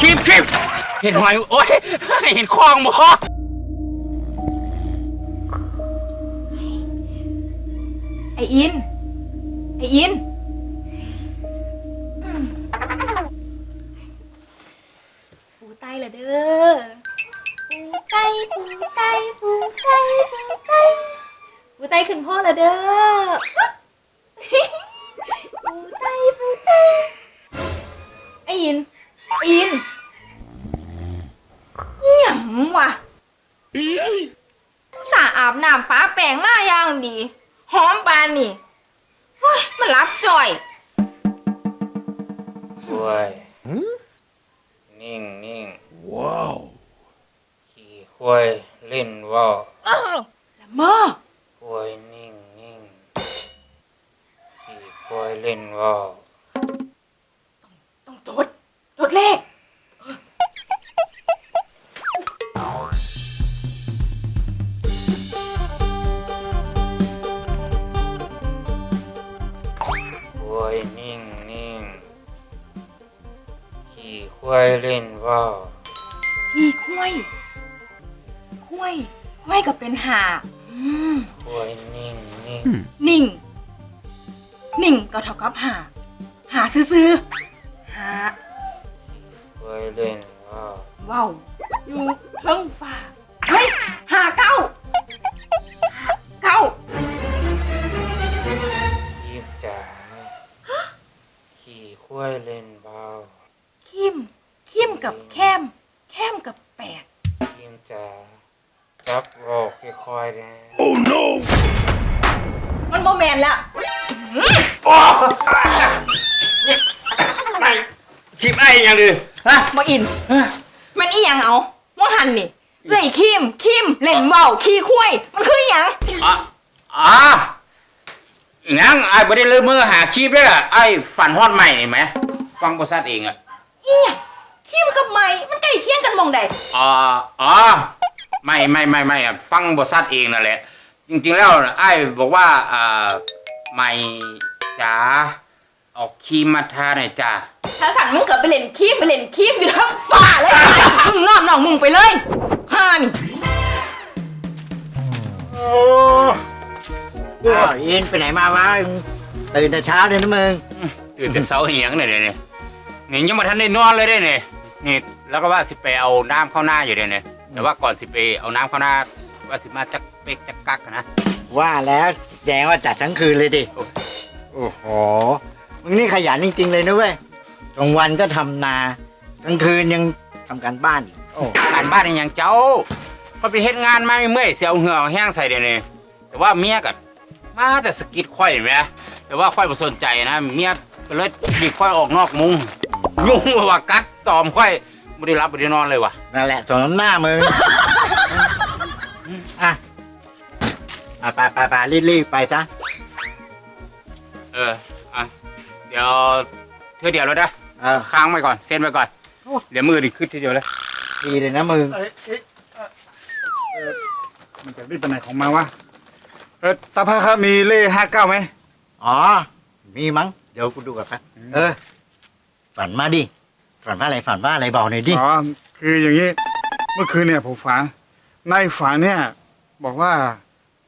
คีบคีบเห็นหอยโอ้ยเห็นคลองบ่ไออิน ไออิน ปูไตเหรอเด้อ ปูไตปูไตปูไตปูไตปูไตขึ้นพ่อเหรอเด้อ ปูไตปูไตไออิน อินเหี้ยงวะสาอาบน้ำป้าแปรงมาอย่างดี หอมปานนี่เฮ้ยมันรับจ่อยโอ้ยนิ่งนิ่งว้าว ขี่ควายเล่นว่าวละเมอควายนิ่งนิ่งขี่ควายเล่นว่าวต้องจด จดเลข ควายนิ่งนิ่งขี่ควายเล่นว่าวขี่คุ้ยคุ้ยคุ้ยก็เป็นหาอืมควายนิ่งนิ่งนิ่ง นิ่งก็เท่ากับหา หาซื้อๆหา ควายเล่น อิน มันอีหยังเอาว่าหันนี่เรื่อยคิมคิมเล่นเว้าขี้คุ้ยมันคืออีหยังอะอะงั้นไอ้ไม่ได้ลืมมือหาคลิปเลยอะไอ้ฝันฮอดใหม่เห็นไหมฟังบริษัทเองอะอีหยังคิมกับไม่มันใกล้เคียงกันหมองใดอ๋ออ๋อไม่ไม่ไม่ไม่อะฟังบริษัทเองนั่นแหละจริงๆแล้วไอ้บอกว่าอ่าไม่จ๋า เออกครีมมาทาหน่อยจ้าถ้าสั่นมึงเกิดไปเล่นคิมไปเล่นคิมอยู่ทั้งฝ่าเลยมึงนอบน้องมึงไปเลยฮ่านี่อ้าวอินไปไหนมาวะตื่นแต่เช้าเลยนะมึงตื่นแต่เช้าเหียงเนี่ยเนี่ยเนี่ยนี่ยังไม่ทันได้นอนเลยเด้เนี่ยนี่แล้วก็ว่าสิไปเอาน้ำเข้าหน้าอยู่เด้เนี่ยแต่ว่าก่อนสิไปเอาน้ำเข้าหน้าว่าสิมาจักเป๊กจักกักนะว่าแล้วแจ้งว่าจัดทั้งคืนเลยดิโอ้โอ้โห มึงนี่ขยันจริง ๆ เลยนะเว้ยกลางวันก็ทำนากลางคืนยังทำการบ้านอีกโอ้งานบ้านนี่ยังเจ้าเขาไปเฮ็ดงานมาไม่เมื่อยเสียวเหงื่อแห้งใส่เดี๋ยวนี้แต่ว่าเมียกับมาแต่สะกิดค่อยแหมแต่ว่าค่อยบ่สนใจนะเมียก็เลยดีดค่อยออกนอกมุงยุ่งว่ากัดตอมค่อยไม่ได้รับไม่ได้นอนเลยว่ะนั่นแหละสมน้ำหน้ามึงอะอะไปไปไปรีบๆไปซะ ดี๋ยวเท่าเดียวแล้วนะเออค้างไว้ก่อนเซ็นไว้ก่อน โอ้ เดี๋ยวมือดิขึ้นทีเดียวเลยดีเลยนะมึง เอ้ยเอ้ยเอ่อเออมันจะรีบไปไหนของมาวะเออตาพาครับมีเล่ห้าเก้าไหม อ๋อ มีมั้ง เดี๋ยวกูดูก่อนครับเออ ฝันมาดิ ฝันว่าอะไร ฝันว่าอะไรบอกหน่อยดิ อ๋อคืออย่างนี้ เมื่อคืนเนี่ยผมฝันในฝันเนี่ยบอกว่า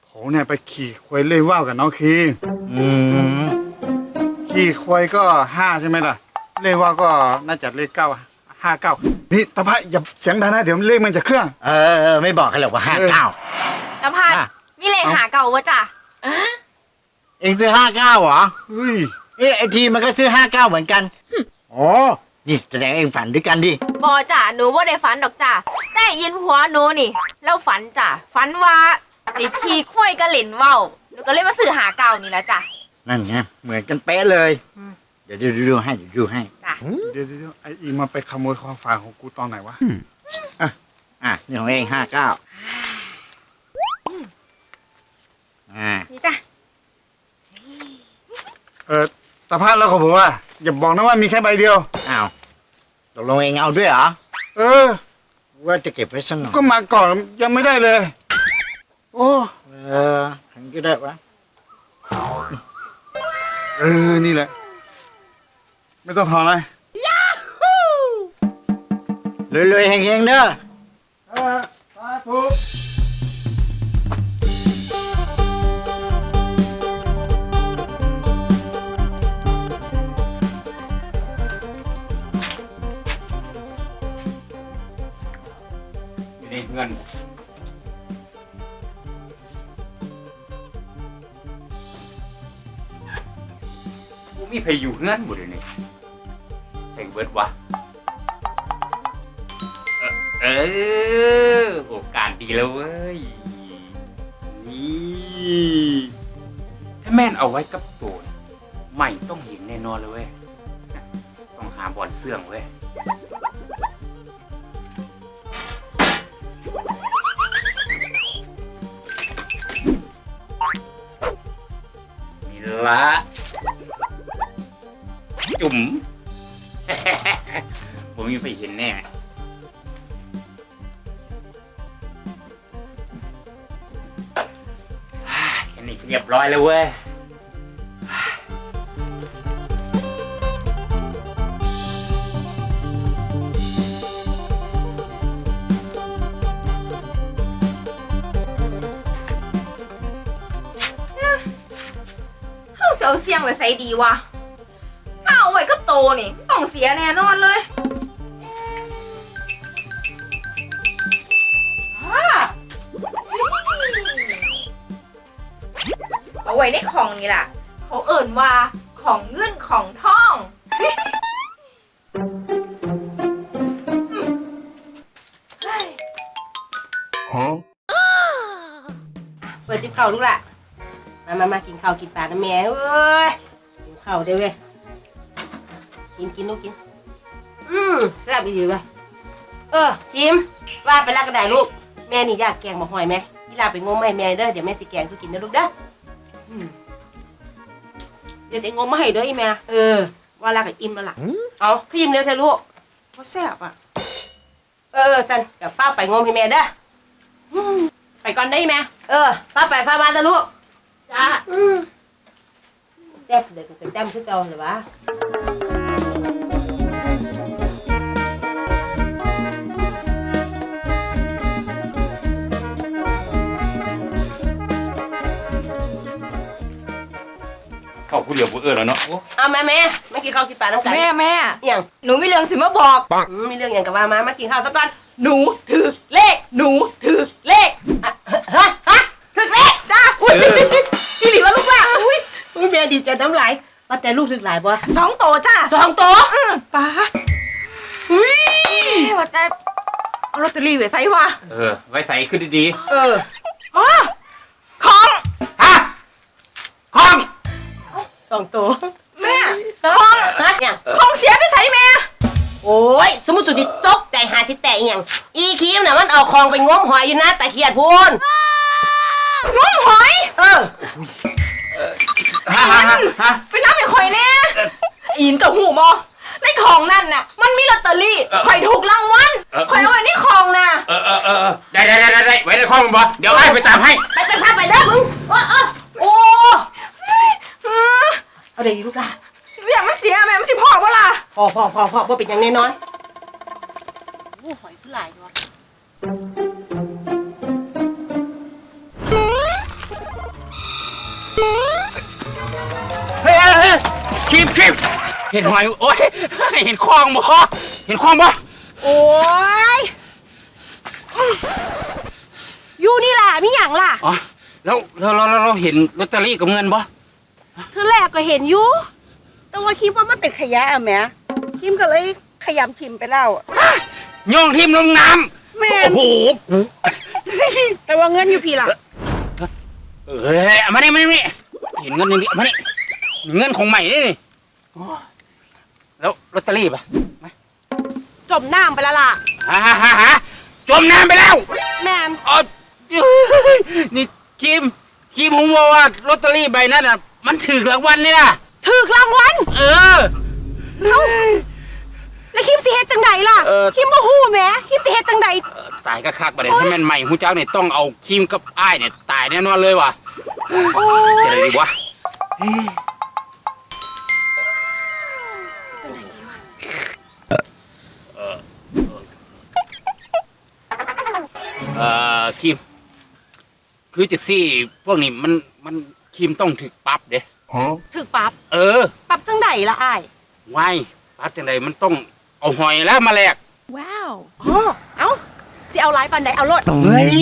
ผมเนี่ยไปขี่ควายเล่ว่าวกับน้องคีอืม ขี่ควายก็ห้าใช่ไหมล่ะ เล่ว่าวก็น่าจะเลขเก้าห้าเก้านี่ตาพาอย่าเสียงดังนะ เดี๋ยวเลขมันจะเครื่อง เออเออไม่บอกใครหรอกว่าห้าเก้านภัสอะมีเลขหาเก่าวะจ้ะเองซื้อห้าเก้าเหรอเฮ้ย เอ้ไอทีมันก็ซื้อห้าเก้าเหมือนกันอ๋อนี่แสดงเองฝันด้วยกันดิบอจ้ะหนูว่าได้ฝันดอกจ้ะได้ยินผัวหนูนี่แล้วฝันจ้ะฝันว่าได้ขี่คุ้ยกับเล่นเว้าหนูก็เลยมาซื้อหาเก่านี่ละจ้ะ นั่นไงเหมือนกันเป๊ะเลยอืมเดี๋ยวดูดูให้เดี๋ยวดูให้จ้ะเดี๋ยวเดี๋ยวเดี๋ยวไออีมาไปขโมยความฝันของกูตอนไหนวะอะนี่ของเองห้าเก้าอ่านี่จ้ะเออตาพาแล้วของผมว่าอย่าบอกนะว่ามีแค่ใบเดียวอ้าวตกลงเองเอาด้วยเหรอเออ ว่าจะเก็บไว้สักหน่อยก็มาก่อนยังไม่ได้เลย โอ้เออทันก็ได้วะ เออ นี่แหละ ไม่ต้องถอนเลยรวยๆเฮงๆเด้อเอ มีเพยอยู่เงินบ่เดี๋ยวนี้ใส่เบิดวะเออโอกาสดีแล้วเว้ยนี่ถ้าแม่นเอาไว้กับตัวใหม่ต้องเห็นแน่นอนเลยเว้ยต้องหาบ่อลเสื่องเว้ยนี่ละ จุ๋มผมมีไปเห็นแน่แค่นี้เรียบร้อยแล้วเว้ยเฮาจะเอาเสียงไว้ใส่ดีวะ นี่ต้องเสียแน่นอนเลยอ่าเอาไว้ในของนี่ล่ะ เขาเอิ่นว่าของเงินของทองเฮ้ยเปิดจิบข้าวลูกละมามามากินข้าวกินปลาน้ำแม่เอ้ย กินข้าวได้เว้ย กินกินลูกกิน อืมแซ่บดีเว้ยเออคิมว่าไปรักกระไดลูก แม่นี่อยากแกงมาหอยไหมพี่ลาไปงมมาให้แม่เด้อเดี๋ยวแม่สิแกงทุกกินนะลูกเด้ออืมเดี๋ยวจะงมมาให้เด้ออีแม่เออ ว่ารักกับอิ่มแล้วล่ะเอาพี่อิ่มเร็วเถอะลูกเพราะแซ่บอะ เออสันเดี๋ยวป้าไปงมให้แม่เด้ออืมไปก่อนได้ไหมเออป้าไปป้ามาแล้วลูกจ้าแซ่บเลยกูเป็นแต้มคือเก่าเลยวะ เข้าผู้เดียวผู้เอื้อแล้วเนาะโอ้เอาแม่แม่มากินข้าวกินปลาน้ำกันแม่แม่เอี่ยงหนูมีเรื่องสิมาบอก อืมมีเรื่องอย่างกับว่ามามากินข้าวซะก่อนหนูถือเลข หนูถือเลขอะฮะฮะถึกเลขจ้าอุ้ยพี่หลิวว่าลูกละอุ้ยอุ้ยแม่ดีใจน้ำลายว่าแต่ลูกถึกหลายบ่สองโตจ้าสองตัวป้าอุ้ยว่าแต่เอาลอตเตอรี่ไว้ใส่วะเออ ไว้ใส่ขึ้นดีเอออ๋อ สองตัวแม่ของฮะอย่างของเสียไปใส่แม่ โอ้ย สมมุติสุดที่ตกใจหาสิแตกอหย่างอีคิมน่ะมันเอาของไปงมหอยอยู่นะแต่เขียดพูนงมหอย เออฮะฮะฮะฮะไปน้ำให้ข่อยแน่อินจะหูบอในของนั่นน่ะ มันมีลอตเตอรี่ข่อยถูกรางวัลข่อยเอาไว้ในของน่ะ เออเออเออเออได้ได้ได้ได้ได้ไว้ในห้องบ่เดี๋ยวไอ้ไปตามให้ ไปไปพาไปเด้อมึงโอ้โอ้โอ้เออ เอาเดี๋ยวดีลูกอะอยากมันเสียแม่มันสิพอวะล่ะพอพอพอพอพอเป็นอย่างแน่นอนโอ้หอยผู้หลายเนาะเฮ้ยเฮ้ยเฮ้ยคีบคีบเห็นหอยโอ้ยเห็นคลองบ่เห็นคลองบ่โอ้ยอยู่นี่ล่ะมีอย่างล่ะอ๋อแล้วเราเราเราเราเห็นลอตเตอรี่กับเงินบ่ คือแรกก็เห็นอยู่ แต่ว่าคิดว่ามันเป็นขยะอะแหม่คิมก็เลยขยำทิมไปแล้วอะโย่องทิ่มลงน้แม่ำโอ้โหแต่ว่าเงินอยู่พี่ล่ะ เอ้ยเอามานี่มานี่มานี่เห็นเงินหนึ่งดิเอามานี่เงินของใหม่นี่นี่โอ้แล้วลอตเตอรี่ป่ะจมน้ำไปแล้วล่ะฮ่าฮ่าฮ่าฮ่าจมน้ำไปแล้วแม่นอ๋อนี่คิมคิมผมบอกว่าลอตเตอรี่ใบนั้นอะ มันถึกรางวัลเลยนะถือรางวัลเออเขาแล้วคิมสิเฮ็ดจังใดล่ะคิมบ่ฮู้แหมคิมสิเฮ็ดจังใดตายก็คักประเด็นถ้าแม่นใหม่หูเจ้าเนี่ยต้องเอาคิมกับอ้ายเนี่ยตายแน่นอนเลยว่ะจะได้ดีวะเอ่อคิม คือจากซี่พวกนี้มันมัน ครีมต้องถึกปรับเด้ถึกปรับเออปรับจังไดล่ะอ้ายไว้ปรับจังไดมันต้องเอาหอยแล้วมาแลกว้าวอ๋อเอ้าสิเอาหลายปานใดเอาโลดเฮ้ย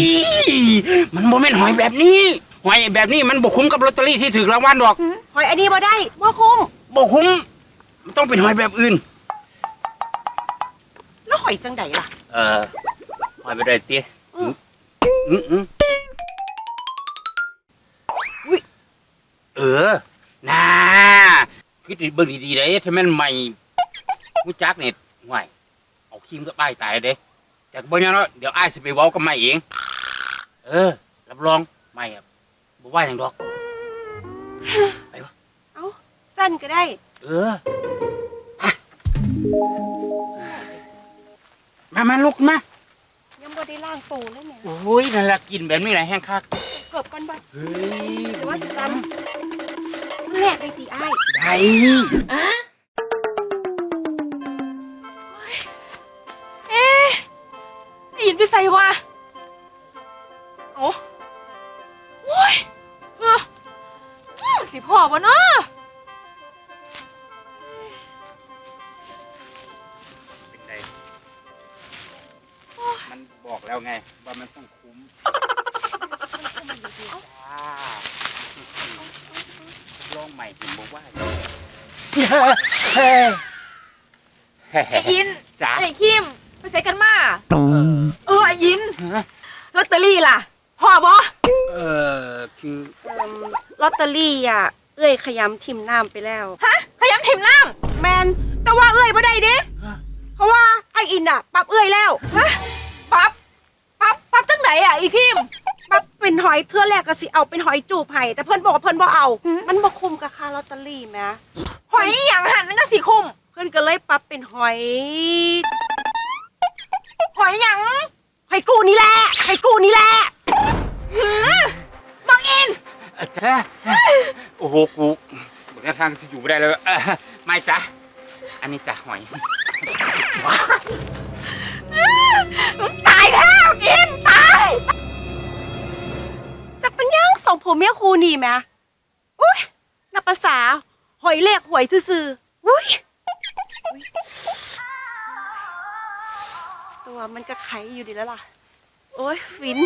มันบ่แม่นหอยแบบนี้ หอยแบบนี้มันบ่คุ้มกับลอตเตอรี่ที่ถูกรางวัลดอก หอยอันนี้บ่ได้บ่คุ้มบ่คุ้มมันต้องเป็นหอยแบบอื่น แล้วหอยจังไดล่ะ เออหอยไปได้ติอืมอืมอืมอุ๊ย เออน่าคือเบิ่งดีๆเด้ถ้าแม่นใหม่รู้จักนี่ห่วยเอาครีมก็ป้ายตายเด้แต่ก็บ่ยังเนาะเดี๋ยวอ้ายสิไปเว้ากับใหม่เอง เออ รับรองใหม่อะบ่ว่าหยังดอกเอ้าสั้นก็ได้ เออมามาลุกมา ยังบ่ได้ล้างตูเลยแหม่โอ้ยนั่นละกินแบบนี้แหละแห้งคักเกิบก่อนบ่เฮ้ยหรือว่าสิตำแรกได้สิอ้ายได้เอ๊ะได้ยินพี่ใส่ว่าโอ้โอ้ยเอ้ออืมสิพ่อบ่เนาะ บอกแล้วไง ว่ามันต้องคุ้มจ้าลองใหม่ถึงบอกว่าเฮ้ยแฮ่ไอ้ยินจ้าไอ้คิมไปใส่กันมาเออไอ้ยินลอตเตอรี่ล่ะพ่อบ่เออคือเอิ่มลอตเตอรี่อะ เอ้ยขยำทิมน้ำไปแล้ว ฮะพยายามถิ่มน้แมนแต่ว่าเอ้ยบ่ได้เด้เพราะว่าไออินอะ ปรับเอ้ยแล้วำฮะปั๊บปั๊บปั๊บจัง ไหนอะอีคิมปรับเป็นหอยเทื่อแรกก็สิเอาเป็นหอยจูบให้แต่เพิ่นบอกว่าเพิ่นบ่เอาอืมมันบ่คุ้มกับค่าลอตเตอรี่แหมหอยอหย่างหันนั่นก็สีคุมเพิ่นก็เลยปรับเป็นหอยหอยหยังหอยกูนี่แหละหอยกูนี่แหละหือบังอินเอ่อจ้าโอ้โหกูบนทางจะอยู่ไม่ได้เลยเออไม่จ้ะอันนี้จ้ะหอย มึงตายแล้วกินตาย จักเป็นหยังสองผัวเมียคู่นี่แหมอุ้ยนับภาษา หอยเลขหวยซื่อๆอุ้ยตัวมันจะไขอยู่ดีแล้วล่ะ โอ้ยฟิน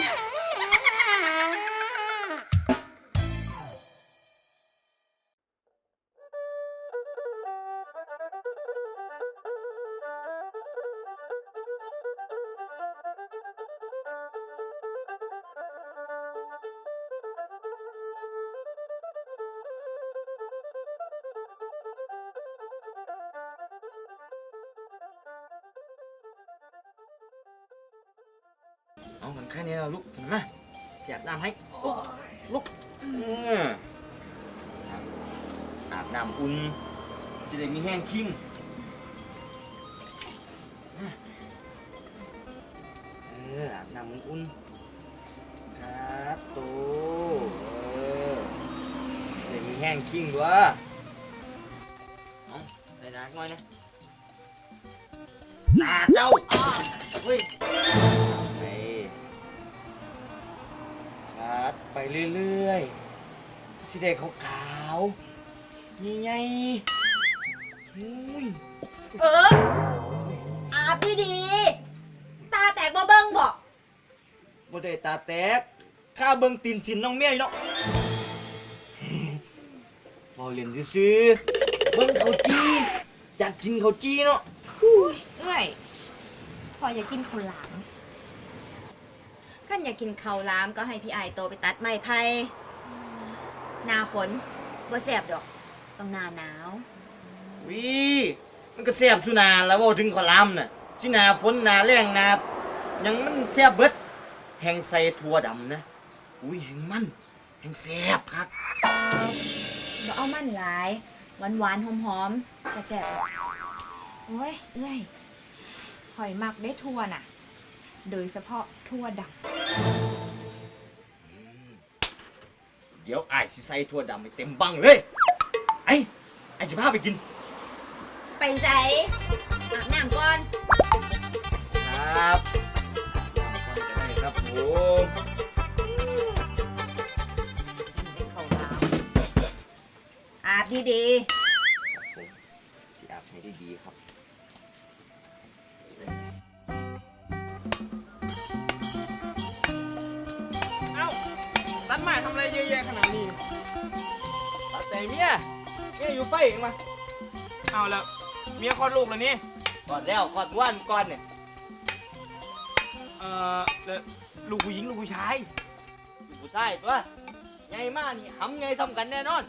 เอามันแค่นี้แล้วลุกถึงมาแจบน้ำให้ลุกลุกเอออาบน้ำอุ่นจะได้มีแห้งคิงเอออาบน้ำอุ่นๆครับโตเออจะได้มีแห้งคิงด้วยเอาใส่หนักหน่อยนะหนาเจ้าเฮ้ย เรื่อยๆสีแดงขาวๆนี่ไงอุ้ยเอออาบดีๆตาแตกบ่เบิ้งบ่บ่ได้ตาแตกข้าเบิ่งตีนสินน้องเมียอยู่เนาะบ่เล่นซื่อๆเบิ่งเขาวจี้อยากกินเขาวจี้เนาะเอ้ยขออยากกินข้าวหลาม ขั้นอยากกินข้าวหลามก็ให้พี่ไอายโตไปตัดไม้ไผ่หนาฝนบ่แสบดอก ต้องหนาหนาว วิมันก็แซ่บสุนาแล้วเว่าถึงขอลามน่ะสิหนาฝนหนาแรงหนาหยังมันแซ่บเบิดแห่งใส่ถั่วดำนะอุ้ยแห่งมันแห่งแซ่บครับบ่เอามันหลายหวานหวานๆหอมหอมๆแต่แซ่บโอ้ยเอ้ยข่อยมักได้ทั่วน่ะ โดยเฉพาะทั่วด เดี๋ยวไอ้ายสิใส่ถั่วดำไปเต็มบังเลยไอ้ไอ้ายสิพาไปกินไปใจอาบน้ำก่อน ครับได้ครับผมอาบดี เมียเมียอยู่ไฟเองมาเอาแล้วเมียคลอดลูกแล้วนี่ก่อนแล้วก่อนวันก่อนเนี่ยเอ่อแล้วลูกผู้หญิงลูกผู้ชายอยู่ผู้ชายตัวใหญ่มากนี่หำใหญ่ซ้ำกันแน่นอน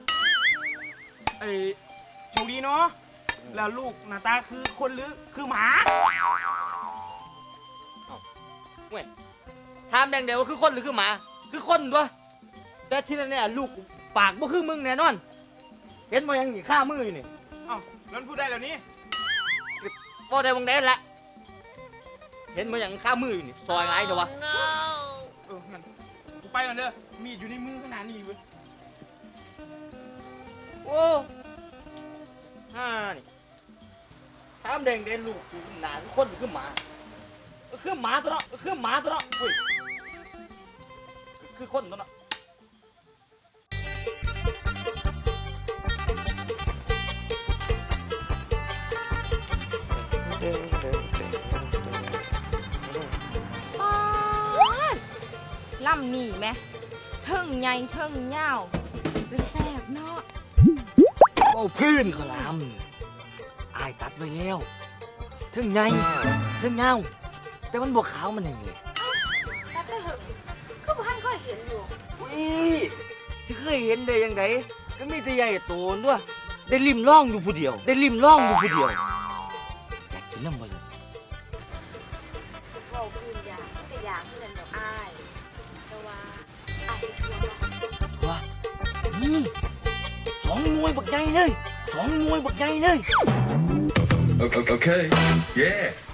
เอ้ยโชคดีเนาะแล้วลูกหน้าตาคือคนหรือคือหมาถามแดงเดียวว่าคือคนหรือคือหมา คือคนตัวแต่ที่นั่นเนี่ยลูกกูปากบ่คือมึงแน่นอน เห็นมายังนี่ข้ามืออยู่นี่เอ้าแล้วพูดได้แล้วนี่ก็ได้วงแดนละเห็นมาอย่างข้ามืออยู่นี่ซอยไรเดี๋ยววะเอองั้นกูไปก่อนเด้อมีดอยู่ในมือขนาดนี้เว้ยโอ้ฮ่านี่ถามแดงเด่นลูกกูหนาคือคนหรือคือหมาเออคือหมาตัวเนาะเออคือหมาตัวเนาะอุ้ยคือคนตัวเนาะ ล่ำนี่ไหมเทิงใหญ่เทิงยาวเป็นแสบเนาะเว้าพื้นเขาลำอายตัดไว้แล้วถึงใหญ่ถึงยาวแต่มันบวขาวมันเองเลยตัดไปเหอะก็บ้านค่อยเห็นอยู่นี่จะเคยเห็นได้ยังไงก็มีแต่ใหญ่โตนด้วยได้ริมร่องอยู่ผู้เดียว ได้ริมร่องอยู่ผู้เดียวอยากกินน้ำมัน ใหญ่เลยสองมวยบักใหญ่เลย Okay. okay. Yeah.